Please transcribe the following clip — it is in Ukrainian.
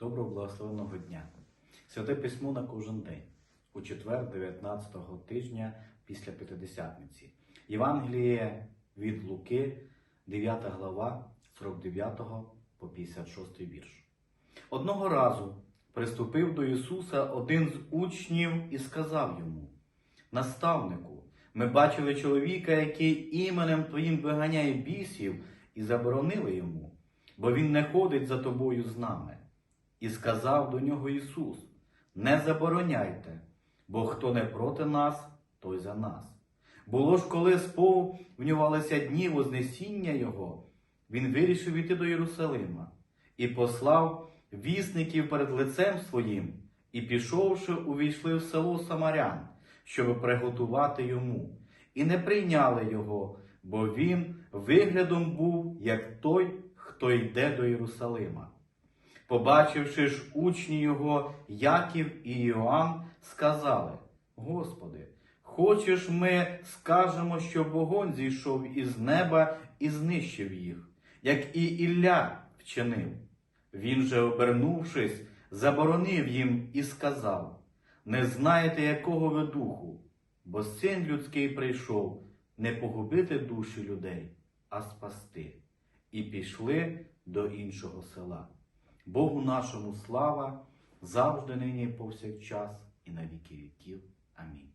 Доброго благословеного дня. Святе письмо на кожен день, у четвер 19-го тижня після П'ятидесятниці. Євангеліє від Луки, 9 глава, 49 по 56 вірш. Одного разу приступив до Ісуса один з учнів і сказав йому: Наставнику, ми бачили чоловіка, який іменем Твоїм виганяє бісів, і заборонили йому, бо він не ходить за тобою з нами. І сказав до нього Ісус: Не забороняйте, бо хто не проти нас, той за нас. Було ж, коли сповнювалися дні Вознесіння Його, він вирішив іти до Єрусалима і послав вісників перед лицем своїм, і, пішовши, увійшли в село Самарян, щоб приготувати йому, і не прийняли його, бо він виглядом був, як той, хто йде до Єрусалима. Побачивши ж учні його, Яків і Іоанн, сказали: Господи, хочеш ми скажемо, що вогонь зійшов із неба і знищив їх, як і Ілля вчинив. Він же, обернувшись, заборонив їм і сказав: Не знаєте, якого ви духу, бо син людський прийшов не погубити душі людей, а спасти. І пішли до іншого села. Богу нашому слава, завжди нині і повсякчас, і на віки віків. Амінь.